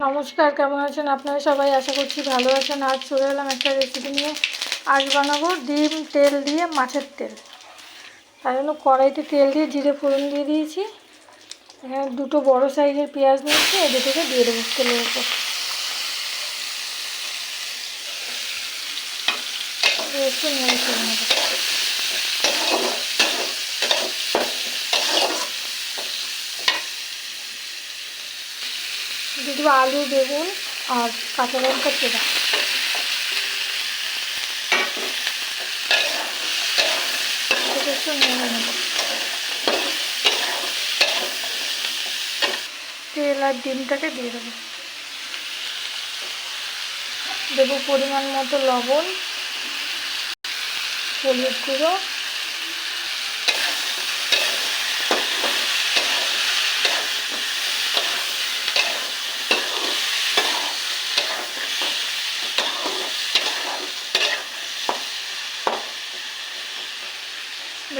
নমস্কার, কেমন আছেন আপনারা সবাই? আশা করছি ভালো আছেন। আজ চলে এলাম একটা রেসিপি নিয়ে। আজ বানাবো ডিম, তেল দিয়ে মাছের তেল। তার জন্য কড়াইতে তেল দিয়ে জিরে ফোড়ন দিয়ে দিয়েছি। এখানে দুটো বড় সাইজের পেঁয়াজ নিয়েছি এ দুটোকে দিয়ে দেবো তেলের উপর একটু নেব। দিয়ে দেবো আলু, বেগুন আর কাঁচা লঙ্কা চেরা। তেল আর ডিমটাকে দিয়ে দেবো। দেবো পরিমাণ মতো লবণ, হলুদ গুঁড়ো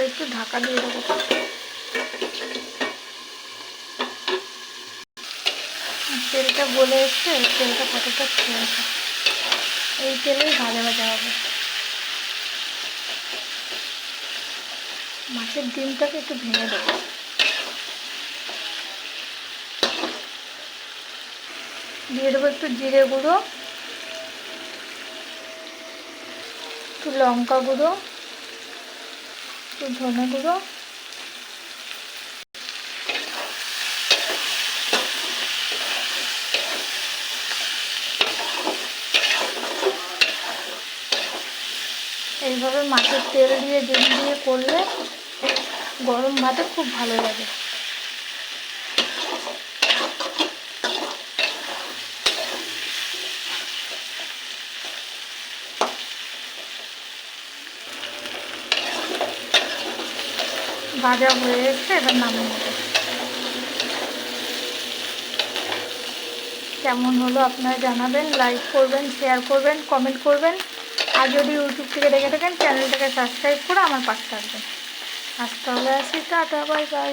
একটু ঢাকা দিয়ে দেবো। তেলটা গলে এসছে, তেলটা কতটা খেয়েছে এই তেলেই ভাজা ভাজা হবে। মাছের ডিমটাকে একটু ভেঙে দেবো। দিয়ে দেবো একটু জিরে গুঁড়ো, একটু লঙ্কা গুঁড়ো। একটু ধনে গুঁড়ো এইভাবে মাছের তেল দিয়ে ডিম দিয়ে করলে গরম ভাতে খুব ভালো লাগে। ভাজা হয়ে এসছে, এবার নামিয়ে নেব। কেমন হলো আপনারা জানাবেন লাইক করবেন শেয়ার করবেন কমেন্ট করবেন। আর যদি ইউটিউব থেকে দেখে থাকেন চ্যানেলটাকে সাবস্ক্রাইব করে আমার পাশে থাকবেন। আজ তাহলে আসি, টাটা বাই বাই